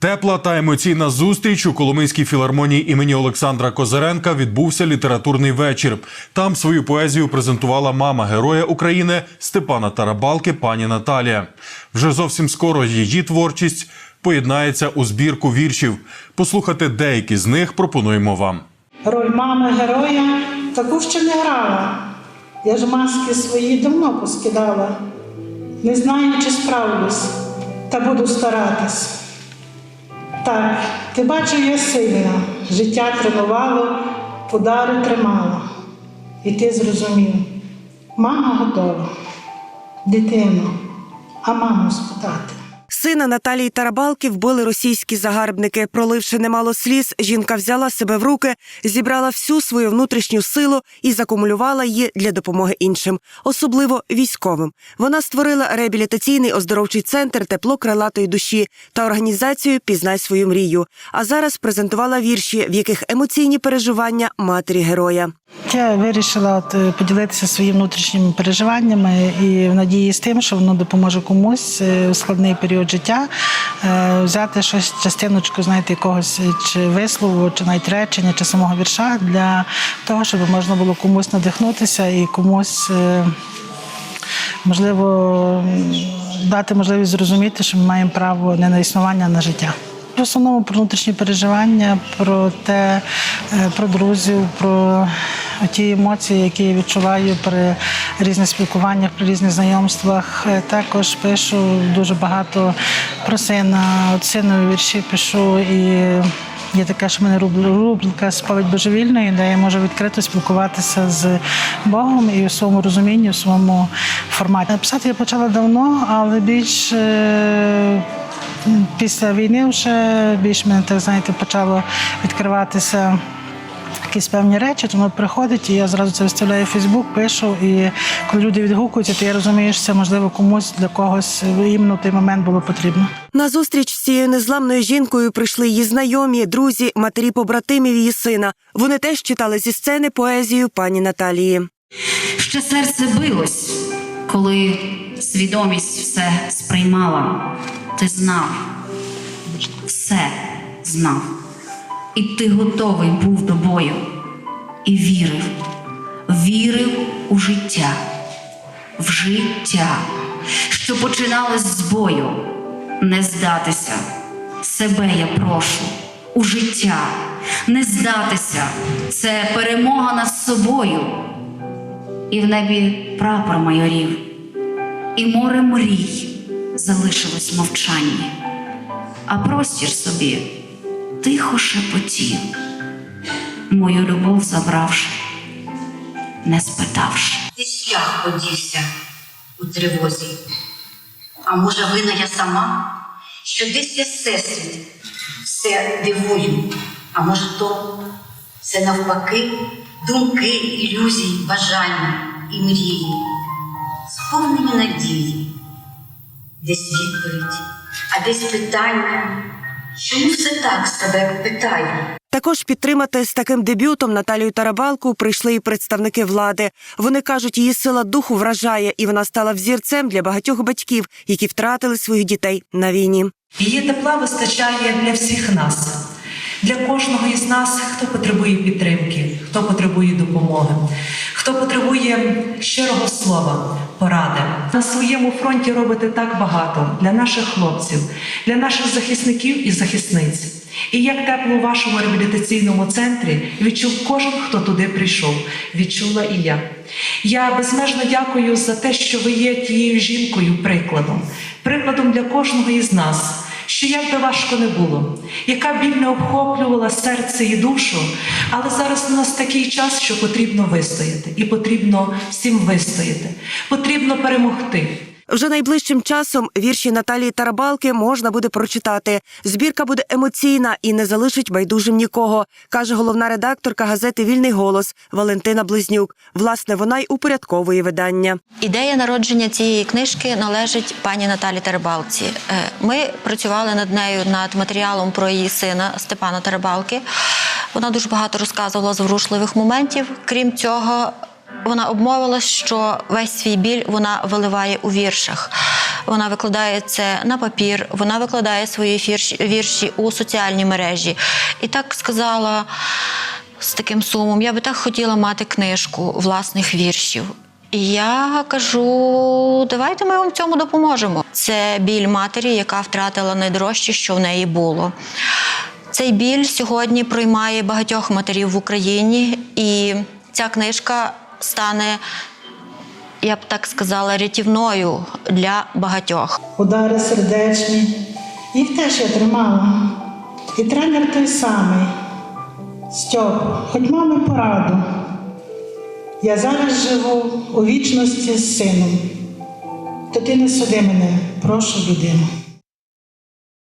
Тепла та емоційна зустріч у Коломийській філармонії імені Олександра Козиренка відбувся літературний вечір. Там свою поезію презентувала мама героя України Степана Тарабалки, пані Наталія. Вже зовсім скоро її творчість поєднається у збірку віршів. Послухати деякі з них пропонуємо вам. Роль мами героя таку ще не грала. Я ж маски свої давно поскидала. Не знаю, чи справлюсь, та буду старатись. Так, ти бачив, я сильна, життя тренувало, подари тримало. І ти зрозумів, мама готова, дитину, а маму спитати. Сина Наталії Тарабалки вбили російські загарбники. Проливши немало сліз, жінка взяла себе в руки, зібрала всю свою внутрішню силу і закумулювала її для допомоги іншим, особливо військовим. Вона створила реабілітаційний оздоровчий центр тепло крилатої душі та організацію Пізнай свою мрію. А зараз презентувала вірші, в яких емоційні переживання матері героя. Я вирішила от, е, поділитися своїми внутрішніми переживаннями і в надії з тим, що воно допоможе комусь е, у складний період життя е, взяти щось, частиночку, знаєте, якогось е, чи вислову, чи навіть речення, чи самого вірша для того, щоб можна було комусь надихнутися і комусь. е, Можливо, дати можливість зрозуміти, що ми маємо право не на існування, а на життя. В основному про внутрішні переживання, про те, е, про друзів, про ті емоції, які я відчуваю при різних спілкуваннях, при різних знайомствах. Е, Також пишу дуже багато про сина, от синові вірші пишу і. Є така, що в мене руб- рубрика «Сповідь божевільної, де я можу відкрито спілкуватися з Богом і у своєму розумінні, у своєму форматі. Писати я почала давно, але більш е, після війни вже більш мене так знаєте почало відкриватися. Якісь певні речі, тому приходить, і я зразу це виставляю в Фейсбук, пишу. І коли люди відгукуються, то я розумію, що це можливо комусь для когось іменно в той момент було потрібно. На зустріч з цією незламною жінкою прийшли її знайомі, друзі, матері побратимів її сина. Вони теж читали зі сцени поезію пані Наталії. Ще серце билось, коли свідомість все сприймала. Ти знав, все знав. І ти готовий був до бою. І вірив, вірив у життя, в життя, що починалось з бою. Не здатися, себе я прошу, у життя, не здатися, це перемога над собою. І в небі прапор майорів, і море мрій залишилось в мовчанні, а простір собі тихо шепотів, мою любов забравши, не спитавши. Десь шлях подівся у тривозі. А може, вина я сама, що десь я всесвіт все дивую, а може, то все навпаки, думки, ілюзії, бажання і мрії, сповнені надії, десь відповідь, а десь питання, чому все так себе питаю? Також підтримати з таким дебютом Наталію Тарабалку прийшли і представники влади. Вони кажуть, її сила духу вражає, і вона стала взірцем для багатьох батьків, які втратили своїх дітей на війні. Її тепла вистачає для всіх нас, для кожного із нас, хто потребує підтримки, хто потребує допомоги, хто потребує щирого слова, поради. На своєму фронті робите так багато для наших хлопців, для наших захисників і захисниць. І як тепло у вашому реабілітаційному центрі відчув кожен, хто туди прийшов. Відчула і я. Я безмежно дякую за те, що ви є тією жінкою прикладом, прикладом для кожного із нас. Що як би важко не було, яка біль не обхоплювала серце і душу, але зараз у нас такий час, що потрібно вистояти, і потрібно всім вистояти, потрібно перемогти. Вже найближчим часом вірші Наталії Тарабалки можна буде прочитати. Збірка буде емоційна і не залишить байдужим нікого, каже головна редакторка газети Вільний голос Валентина Близнюк. Власне, вона й упорядковує видання. Ідея народження цієї книжки належить пані Наталі Теребалці. Е, Ми працювали над нею над матеріалом про її сина Степана Теребалки. Вона дуже багато розказувала зворушливих моментів. Крім цього, вона обмовилась, що весь свій біль вона виливає у віршах. вона викладає це на папір, вона викладає свої вірші, у соціальні мережі. І так сказала з таким сумом: я би так хотіла мати книжку власних віршів. І я кажу: давайте ми вам в цьому допоможемо. Це біль матері, яка втратила найдорожче, що в неї було. Цей біль сьогодні проймає багатьох матерів в Україні, і ця книжка стане, я б так сказала, рятівною для багатьох. Удари сердечні. Їх теж я тримала. І тренер той самий. Стьоп, хоч мами пораду. Я зараз живу у вічності з сином. То ти не суди мене, прошу людину.